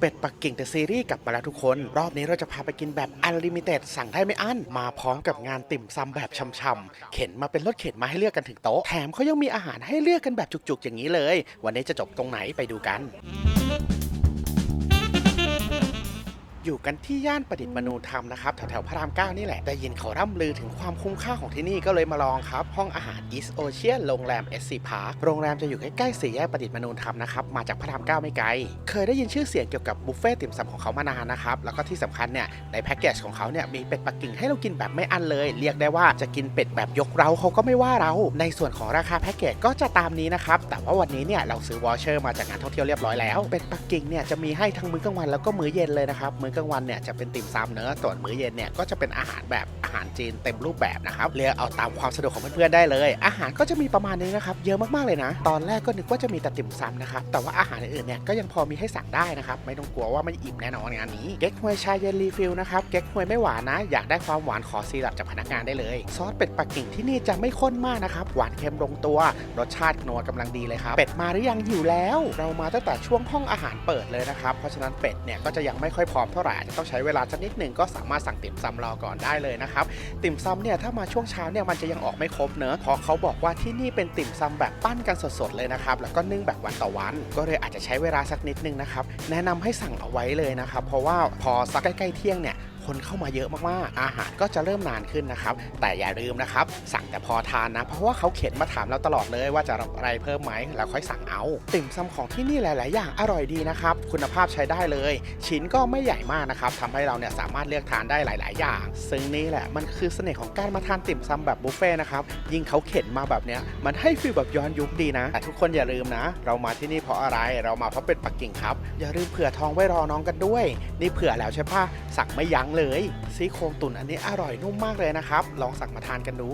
เป็ดปักกิ่งเดอะซีรีส์กลับมาแล้วทุกคน รอบนี้เราจะพาไปกินแบบอันลิมิเต็ดสั่งได้ไม่อั้น มาพร้อมกับงานติ่มซำแบบช่ำๆเข็นมาเป็นรถเข็นมาให้เลือกกันถึงโต๊ะ แถมเขายังมีอาหารให้เลือกกันแบบจุกๆ อย่างนี้เลย วันนี้จะจบตรงไหนไปดูกัน อยู่กันที่ย่านประดิษฐ์มนูธรรมนะครับแถวๆพระรามเก้านี่แหละได้ยินเขาร่ำลือถึงความคุ้มค่าของที่นี่ก็เลยมาลองครับ ห้องอาหาร East Ocean โรงแรม SC Park โรงแรมจะอยู่ใกล้ๆสี่แยกประดิษฐ์มนูธรรมนะครับมาจากพระรามเก้าไม่ไกล เคยได้ยินชื่อเสียงเกี่ยวกับบุฟเฟ่ต์ติ่มซำของเขามานานนะครับแล้วก็ที่สำคัญเนี่ยในแพ็กเกจของเขาเนี่ยมีเป็ดปักกิ่งให้เรากินแบบไม่อั้นเลย เรียกได้ว่าจะกินเป็ดแบบยกเราเขาก็ไม่ว่าเรา ในส่วนของราคาแพ็กเกจก็จะตามนี้นะครับแต่ว่าวันนี้เนี่ยเราซื้อวอเชอร์มาจากงานท่องเที่ยวเรียบร้อยแล้วเป็ดปักกิ่งเนี่ยจะมีให้ทั้งมื้อกลางวันแล้วก็มื้อเย็นเลยนะครับมืกลางวันเนี่ยจะเป็นติ่มซำเนื้อส่วนมื้อเย็นเนี่ยก็จะเป็นอาหารแบบ หารจีนเต็มรูปแบบนะครับเลือกเอาตามความสะดวกของเพื่อนๆได้เลย อาหารก็จะมีประมาณนี้นะครับเยอะมากๆเลยนะ ตอนแรกก็นึกว่าจะมีแต่ติ่มซำนะครับแต่ว่าอาหารอื่นๆเนี่ยก็ยังพอมีให้สั่งได้นะครับไม่ต้องกลัวว่าไม่อิ่มแน่นอนงานนี้เก๊กฮวยชาเย็นรีฟิลนะครับเก๊กฮวยไม่หวานนะ อยากได้ความหวานขอซีรัปจากพนักงานได้เลยซอสเป็ดปักกิ่งที่นี่จะไม่ข้นมากนะครับหวานเค็มลงตัว รสชาตินัวกำลังดีเลยครับเป็ดมาหรือยังหิวแล้ว เรามาตั้งแต่ช่วงห้องอาหารเปิดเลยนะครับเพราะฉะนั้นเป็ดเนี่ยก็จะยังไม่ค่อยพร้อมเท่าไหร่จะต้องใช้เวลาสักนิดหนึ่งก็สามารถสั่งติ่มซำรอก่อนได้เลยนะครับติ่มซำเนี่ยถ้ามาช่วงเช้าเนี่ยมันจะยังออกไม่ครบเนอะเพราะเขาบอกว่าที่นี่เป็นติ่มซำแบบปั้นกันสดๆเลยนะครับแล้วก็นึ่งแบบวันต่อวัน ก็เลยอาจจะใช้เวลาสักนิดนึงนะครับแนะนำให้สั่งเอาไว้เลยนะครับเพราะว่าพอสักใกล้ๆเที่ยงเนี่ยคนเข้ามาเยอะมากๆ อาหารก็จะเริ่มนานขึ้นนะครับ แต่อย่าลืมนะครับ สั่งแต่พอทานนะ เพราะว่าเขาเขียนมาถามเราตลอดเลยว่าจะรับอะไรเพิ่มไหมแล้วค่อยสั่งเอา ติ่มซำของที่นี่หลาย ๆ อย่างอร่อยดีนะครับ คุณภาพใช้ได้เลย ชิ้นก็ไม่ใหญ่มากนะครับทำให้เราเนี่ยสามารถเลือกทานได้หลาย ๆ อย่าง ซึ่งนี่แหละมันคือเสน่ห์ของการมาทานติ่มซำแบบบุฟเฟ่นะครับยิ่งเขาเข็นมาแบบเนี้ยมันให้ฟีลแบบย้อนยุคดีนะแต่ทุกคนอย่าลืมนะ เรามาที่นี่เพราะอะไรเรามาเพราะเป็ดปักกิ่งครับอย่าลืมเผื่อทองไว้รอน้องกันด้วย นี่เผื่อแล้วใช่ปะสั่งไม่ยั้งเลยซี่โครงตุ๋นอันนี้อร่อยนุ่มมากเลยนะครับ ลองสั่งมาทานกันดู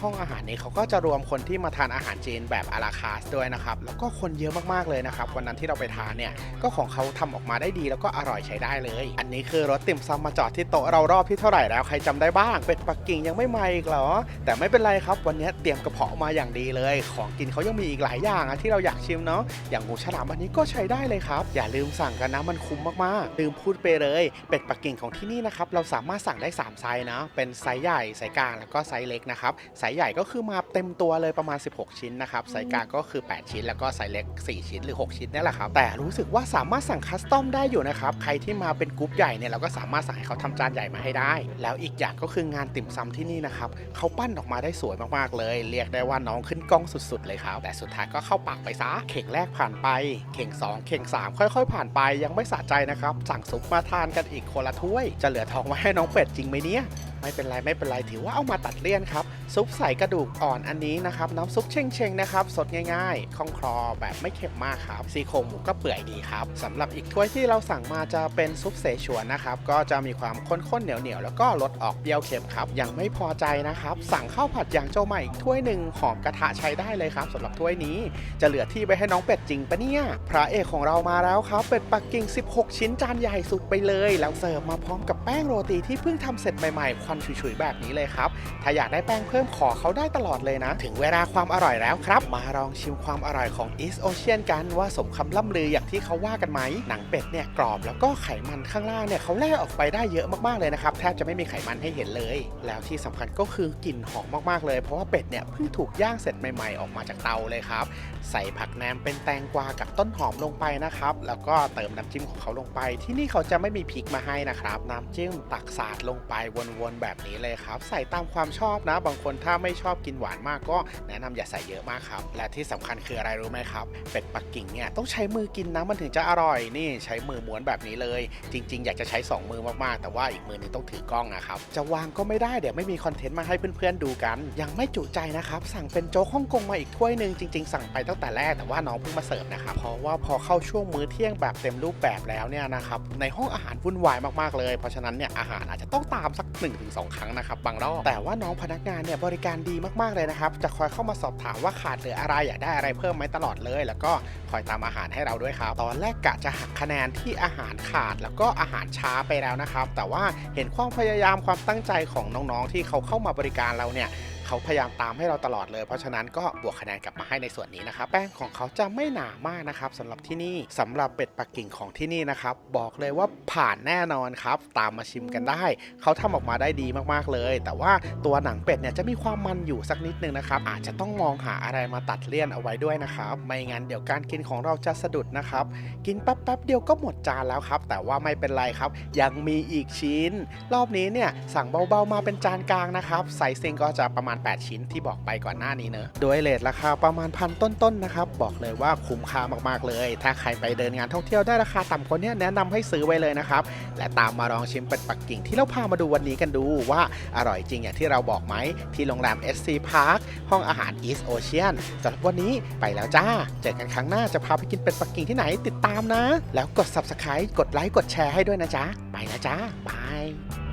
ห้องอาหารนี้เขาก็จะรวมคนที่มาทานอาหารจีนแบบอาราคาสด้วยนะครับ แล้วก็คนเยอะมากๆเลยนะครับ วันนั้นที่เราไปทานเนี่ยก็ของเขาทำออกมาได้ดีแล้วก็อร่อยใช้ได้เลย อันนี้คือรถติ่มซำมาจอดที่โต๊ะเรารอบที่เท่าไหร่แล้วใครจำได้บ้างเป็ดปักกิ่งยังไม่มาอีกเหรอ แต่ไม่เป็นไรครับ วันนี้เตรียมกระเพาะมาอย่างดีเลย ของกินเขายังมีอีกหลายอย่างที่เราอยากชิมเนาะอย่างหมูฉลามอันนี้ก็ใช้ได้เลยครับ อย่าลืมสั่งกันนะมันคุ้มมากๆลืมพูดไปเลย เป็ดปักกิ่งของที่นี่นะครับเราสามารถสั่งได้ 3 ไซส์นะ เป็นไซส์ใหญ่ไซส์กลางแล้วก็ไซส์เล็กนะครับไซส์ใหญ่ก็คือมาเต็มตัวเลยประมาณ 16 ชิ้นนะครับไซส์กลางก็คือ 8 ชิ้น แล้วก็ไซส์เล็ก 4 ชิ้นหรือ 6 ชิ้นนี่แหละครับแต่รู้สึกว่าสามารถสั่งคัสตอมได้อยู่นะครับใครที่มาเป็นกรุ๊ปใหญ่เนี่ยเราก็สามารถสั่งให้เขาทำจานใหญ่มาให้ได้ แล้วอีกอย่างก็คืองานติ่มซำที่นี่นะครับเขาปั้นออกมาได้สวยมากๆเลย เรียกได้ว่าน้องขึ้นกล้องสุดๆเลยครับแต่สุดท้ายก็เข้าปากไปซะเข่งแรกผ่านไป เข่ง 2 เข่ง 3 ค่อย ๆ ผ่านไปยังไม่สะใจนะครับสั่งซุปมาทานกันอีกคนละถ้วยจะเหลือทองมาให้น้องเป็ดจริงไหมเนี่ย ไม่เป็นไรไม่เป็นไรถือว่าเอามาตัดเลี่ยนครับ ซุปใส่กระดูกอ่อนอันนี้นะครับ น้ำซุปเชงเชงๆนะครับ สดง่ายๆคล่องคลอแบบไม่เค็มมากครับซี่โครงหมูก็เปื่อยดีครับสำหรับอีกถ้วยที่เราสั่งมาจะเป็นซุปเสฉวนนะครับก็จะมีความข้นๆเหนียวๆแล้วก็รสออกเปรี้ยวเค็มครับยังไม่พอใจนะครับ สั่งข้าวผัดอย่างโจมาอีกถ้วยหนึ่งหอมกระทะใช้ได้เลยครับสำหรับถ้วยนี้จะเหลือที่ไว้ให้น้องเป็ดจริงปะเนี่ยพระเอกของเรามาแล้วครับเป็ดปักกิ่ง 16 ชิ้นจานใหญ่สุดไปเลย แล้วเสิร์ฟมาพร้อมกับแป้งโรตีที่เพิ่งทำเสร็จใหม่ๆควันฉุยๆแบบนี้เลยครับ ถ้าอยากได้แป้งเพิ่มขอเขาได้ตลอดเลยนะ ถึงเวลาความอร่อยแล้วครับ มาลองชิมความอร่อยของ East Ocean กันว่าสมคำล่ำลืออย่างที่เขาว่ากันไหม หนังเป็ดเนี่ยกรอบแล้วก็ไขมันข้างล่างเนี่ยเขาแล่ออกไปได้เยอะมากๆเลยนะครับ แทบจะไม่มีไขมันให้เห็นเลย แล้วที่สำคัญก็คือกลิ่นหอมมากๆเลย เพราะว่าเป็ดเนี่ยเพิ่งถูกย่างเสร็จใหม่ๆ ออกมาจากเตาเลยครับ ใส่ผักแหนมเป็นแตงกวากับต้นหอมลงไปนะครับ แล้วก็เติมน้ำจิ้มของเขาลงไป ที่นี่เขาจะไม่มีพริกมาให้นะครับ น้ำจิ้มตักสาดลงไปวนๆแบบนี้เลยครับ ใส่ตามความชอบนะ บางคนถ้าไม่ชอบกินหวานมากก็แนะนำอย่าใส่เยอะมากครับ และที่สำคัญคืออะไรรู้ไหมครับ เป็ดปักกิ่งเนี่ยต้องใช้มือกินนะมันถึงจะอร่อยนี่ใช้มือม้วนแบบนี้เลย จริง ๆ อยากจะใช้สองมือมากๆ แต่ว่าอีกมือหนึงต้องถือกล้องนะครับ จะวางก็ไม่ได้เดี๋ยวไม่มีคอนเทนต์มาให้เพื่อนๆดูกัน ยังไม่จุใจนะครับ สั่งเป็นโจ๊กฮ่องกงมาอีกถ้วยหนึ่งจริง ๆ สั่งไปตั้งแต่แรกแต่ว่าน้องเพิ่งมาเสิร์ฟนะครับเพราะว่าพอเข้าช่วงมื้อเที่ยงแบบเต็มรูปแบบแล้วเนี่ยนะครับในห้องอาหารวุ่นวายมากๆเลย เพราะฉะนั้นเนี่ยอาหารอาจจะต้องตามสัก1-2ครั้งนะครับบางรอบแต่ว่าน้องพนักงานเนี่ยบริการดีมากๆเลยนะครับจะคอยเข้ามาสอบถามว่าขาดเหลืออะไรอยากได้อะไรเพิ่มไหมตลอดเลย แล้วก็คอยตามอาหารให้เราด้วยครับตอนแรกกะจะหักคะแนนที่อาหารขาดแล้วก็อาหารช้าไปแล้วนะครับ แต่ว่าเห็นความพยายามความตั้งใจของน้องๆ ที่เขาเข้ามาบริการเราเนี่ย เขาพยายามตามให้เราตลอดเลย เพราะฉะนั้นก็บวกคะแนนกลับมาให้ในส่วนนี้นะครับ แป้งของเขาจะไม่หนามากนะครับสำหรับที่นี่สำหรับเป็ดปักกิ่งของที่นี่นะครับ บอกเลยว่าผ่านแน่นอนครับ ตามมาชิมกันได้ เขาทำออกมาได้ดีมากๆเลย แต่ว่าตัวหนังเป็ดเนี่ยจะมีความมันอยู่สักนิดนึงนะครับ อาจจะต้องมองหาอะไรมาตัดเลี่ยนเอาไว้ด้วยนะครับ ไม่งั้นเดี๋ยวการกินของเราจะสะดุดนะครับ กินแป๊บๆเดียวก็หมดจานแล้วครับ แต่ว่าไม่เป็นไรครับ ยังมีอีกชิ้น รอบนี้เนี่ยสั่งเบาๆมาเป็นจานกลางนะครับไซซิ่งก็จะประมาณ8 ชิ้นที่บอกไปก่อนหน้านี้เนอะโดยเลทราคาประมาณพันต้นๆนะครับ บอกเลยว่าคุ้มค่ามากๆเลย ถ้าใครไปเดินงานท่องเที่ยวได้ราคาต่ำกว่านี้แนะนำให้ซื้อไว้เลยนะครับ และตามมาลองชิมเป็ดปักกิ่งที่เราพามาดูวันนี้กันดูว่าอร่อยจริงอย่างที่เราบอกไหมที่โรงแรม SC Park ห้องอาหาร East Ocean สำหรับวันนี้ไปแล้วจ้า เจอกันครั้งหน้าจะพาไปกินเป็ดปักกิ่งที่ไหนติดตามนะ แล้วกด Subscribe กดไลค์กดแชร์ให้ด้วยนะจ๊ะไปแล้วจ้าบาย